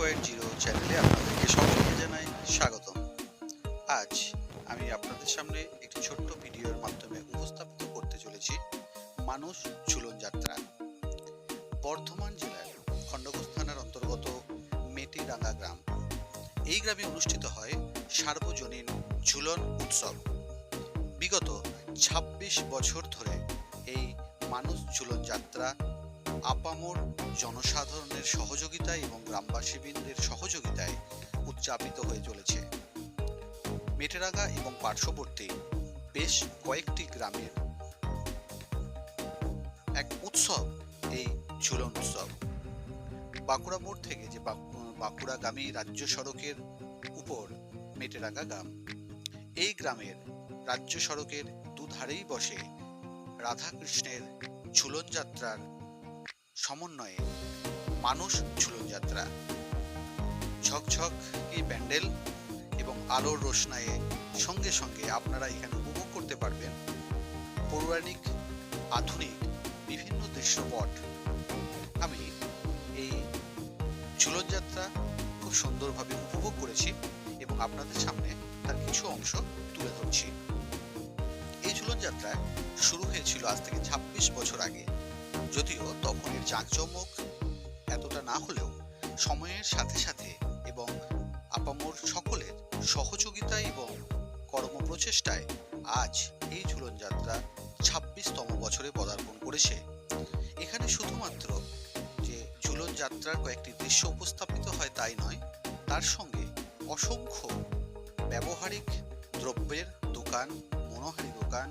Point zero চ্যানেলে আপনাদেরকে সকলকে জানাই স্বাগতম। আজ আমি আপনাদের সামনে একটি ছোট্ট ভিডিওর মাধ্যমে উপস্থাপিত করতে চলেছি মানুষ ঝুলন যাত্রা। বর্ধমান জেলার খণ্ডঘোষ থানার অন্তর্গত মেটিরাঙ্গা গ্রাম। এই গ্রামে অনুষ্ঠিত হয় সার্বজনীন ঝুলন উৎসব। বিগত ২৬ বছর ধরে এই মানুষ ঝুলন যাত্রা আপামোর জনসাধারণের সহযোগিতায় এবং গ্রামবাসীবৃন্দের সহযোগিতায় উদযাপিত হয়ে চলেছে। মেটেরাগা এবং পার্শ্ববর্তী বেশ কয়েকটি গ্রামের এক উৎসব, এই ঝুলন উৎসব। বাঁকুড়া মোড় থেকে যে বাঁকু- বাঁকুড়াগামী রাজ্য সড়কের উপর মেটেরাগা গ্রাম, এই গ্রামের রাজ্য সড়কের দুধারেই বসে রাধাকৃষ্ণের ঝুলন যাত্রার সমন্বয়ে মানুষ ঝুলন যাত্রা। ঝকঝক এই প্যান্ডেল এবং আলোর রোশনায়ে সঙ্গে সঙ্গে আপনারা এখানে উপভোগ করতে পারবেন পৌরাণিক, আধুনিক বিভিন্ন দৃশ্যপট। আমি এই ঝুলন যাত্রা খুব সুন্দরভাবে উপভোগ করেছি এবং আপনাদের সামনে তার কিছু অংশ তুলে ধরছি। এই ঝুলন যাত্রা শুরু হয়েছিল আজ থেকে ছাব্বিশ বছর আগে। যদিও তখন এর জাঁকজমক এতটা না হলেও সময়ের সাথে সাথে এবং আপামোর সকলের সহযোগিতা এবং কর্মপ্রচেষ্টায় আজ এই ঝুলন যাত্রা ছাব্বিশতম বছরে পদার্পণ করেছে। এখানে শুধুমাত্র যে ঝুলন যাত্রার কয়েকটি দৃশ্য উপস্থাপিত হয় তাই নয়, তার সঙ্গে অসংখ্য ব্যবহারিক দ্রব্যের দোকান, মনোহারি দোকান,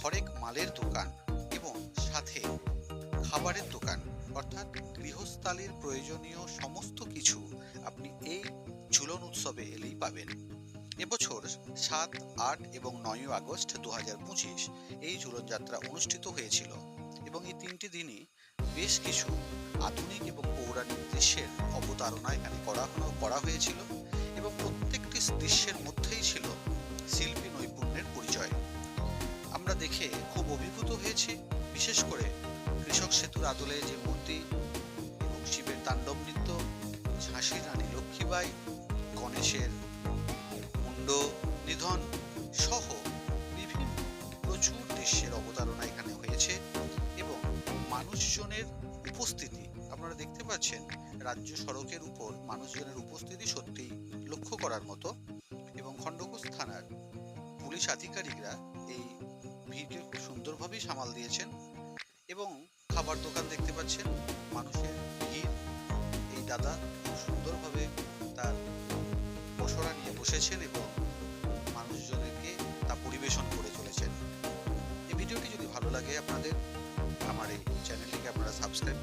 হরেক মালের দোকান এবং সাথে খাবারের দোকান, অর্থাৎ গৃহস্থালির প্রয়োজনীয় সমস্ত কিছু আপনি এই ঝুলন উৎসবে এলেই পাবেন। এবছর সাত, আট এবং নয় আগস্ট দু হাজার পঁচিশ এই ঝুলন যাত্রা অনুষ্ঠিত হয়েছিল এবং এই তিনটি দিনই বেশ কিছু আধুনিক এবং পৌরাণিক দৃশ্যের অবতারণা এখানে করা করা হয়েছিল এবং প্রত্যেকটি দৃশ্যের মধ্যেই ছিল শিল্পী নৈপুণ্যের পরিচয়। আমরা দেখে খুব অভিভূত হয়েছি, বিশেষ করে কৃষক সেতুর আদলে যে মূর্তি এবং শিবের তাণ্ডব নৃত্য, ঝাঁসির রানী লক্ষ্মীবাই, গণেশের মুন্ড, নিধন সহ বিভিন্ন প্রচুর দৃশ্যের অবতারণা এখানে হয়েছে এবং মানুষজনের উপস্থিতি, আপনারা দেখতে পাচ্ছেন, রাজ্য সড়কের উপর মানুষজনের উপস্থিতি সত্যি লক্ষ্য করার মতো এবং খণ্ডঘোষ থানার পুলিশ আধিকারিকরা এই ভিড়কে খুব সুন্দরভাবেই সামাল দিয়েছেন এবং খাবার দোকান দেখতে পাচ্ছেন। মানুষের ভিড়। এই দাদা খুব সুন্দরভাবে তার পসরা নিয়ে বসেছেন এবং মানুষজনকে তা পরিবেশন করে চলেছেন। এই ভিডিওটি যদি ভালো লাগে আপনাদের, আমার এই চ্যানেলটিকে আপনারা সাবস্ক্রাইব